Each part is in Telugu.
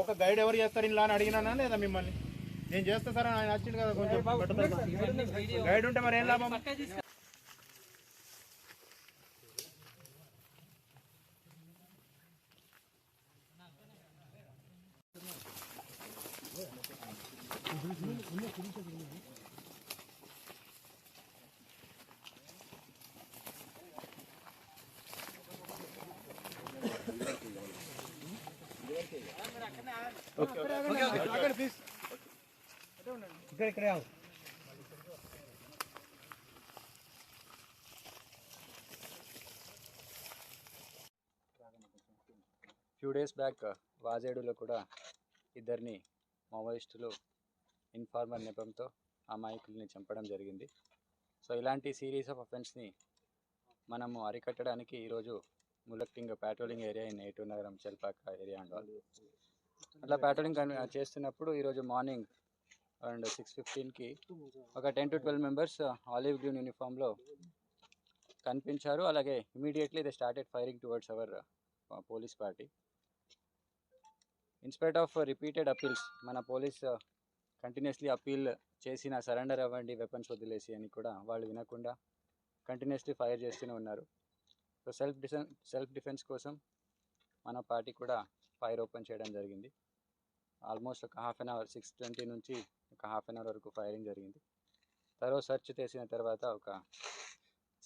ఒక గైడ్ ఎవరు చేస్తారు ఇలా అని అడిగినానా లేదా మిమ్మల్ని? నేను చేస్తా సార్ ఆయన వచ్చింది కదా కొంచెం. గైడ్ ఉంటే మరి ఏం లాభం? ఇక్కడ. ఫ్యూ డేస్ బ్యాక్ వాజేడులో కూడా ఇద్దరిని మావోయిస్టులు ఇన్ఫార్మర్ నెపంతో అమాయకుల్ని చంపడం జరిగింది. సో ఇలాంటి సిరీస్ ఆఫ్ అఫెన్స్ని మనము అరికట్టడానికి ఈరోజు ములక్టింగ్ ప్యాట్రోలింగ్ ఏరియా ఇన్ ఏటూ నగరం చెల్పాక ఏరియా అండ్ ఆల్ అట్లా ప్యాట్రోలింగ్ కన్- చేస్తున్నప్పుడు ఈరోజు మార్నింగ్ అరౌండ్ సిక్స్ ఫిఫ్టీన్కి ఒక ten to twelve members olive green యూనిఫామ్లో కనిపించారు. అలాగే immediately they started firing towards our police party. In spite of repeated appeals మన పోలీస్ కంటిన్యూస్లీ అపీల్ చేసిన సరెండర్ అవ్వండి వెపన్స్ వదిలేసి అని కూడా వాళ్ళు వినకుండా కంటిన్యూస్లీ ఫైర్ చేస్తూనే ఉన్నారు. So self defence self defence కోసం మన పార్టీ కూడా ఫైర్ ఓపెన్ చేయడం జరిగింది. ఆల్మోస్ట్ ఒక half an hour six twenty నుంచి ఒక హాఫ్ అన్ అవర్ వరకు ఫైరింగ్ జరిగింది. తర్వాత సెర్చ్ చేసిన తర్వాత ఒక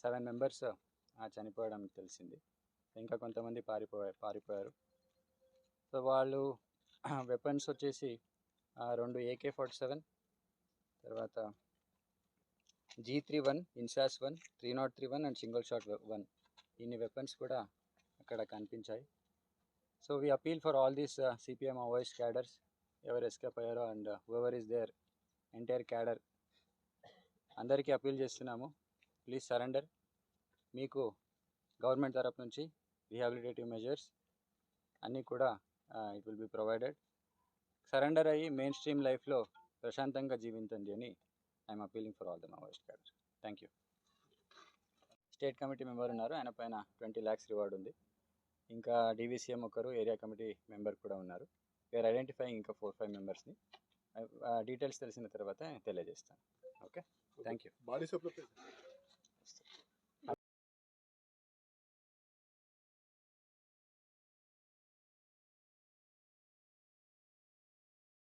సెవెన్ మెంబర్స్ చనిపోవడం తెలిసింది. ఇంకా కొంతమంది పారిపోయారు పారిపోయారు. సో వాళ్ళు వెపన్స్ వచ్చేసి రెండు ఏకే ఫార్టీ సెవెన్ తర్వాత G three one INSAS one three not three one and single shot one. ఇన్ని వెపన్స్ కూడా అక్కడ కనిపించాయి. So we appeal for all these CPM voice cadres ఎవరు ఎస్కేప్ అయ్యారో and whoever is there entire cadre అందరికీ అపీల్ చేస్తున్నాము. ప్లీజ్ సరెండర్ మీకు గవర్నమెంట్ తరపు నుంచి రీహాబిలిటేటివ్ మెజర్స్ అన్నీ కూడా it will be provided surrender అయ్యి మెయిన్ స్ట్రీమ్ లైఫ్లో ప్రశాంతంగా జీవించండి అని I am appealing for all the Maoist cadre thank you state committee member ఉన్నారు. ఆయన పైన ట్వంటీ ల్యాక్స్ రివార్డ్ ఉంది. ఇంకా డీవీసీఎం ఒకరు ఏరియా కమిటీ మెంబర్ కూడా ఉన్నారు. వీఆర్ ఐడెంటిఫైయింగ్ ఇంకా ఫోర్ ఫైవ్ మెంబర్స్ని. డీటెయిల్స్ తెలిసిన తర్వాత తెలియజేస్తాను. ఓకే? Thank you body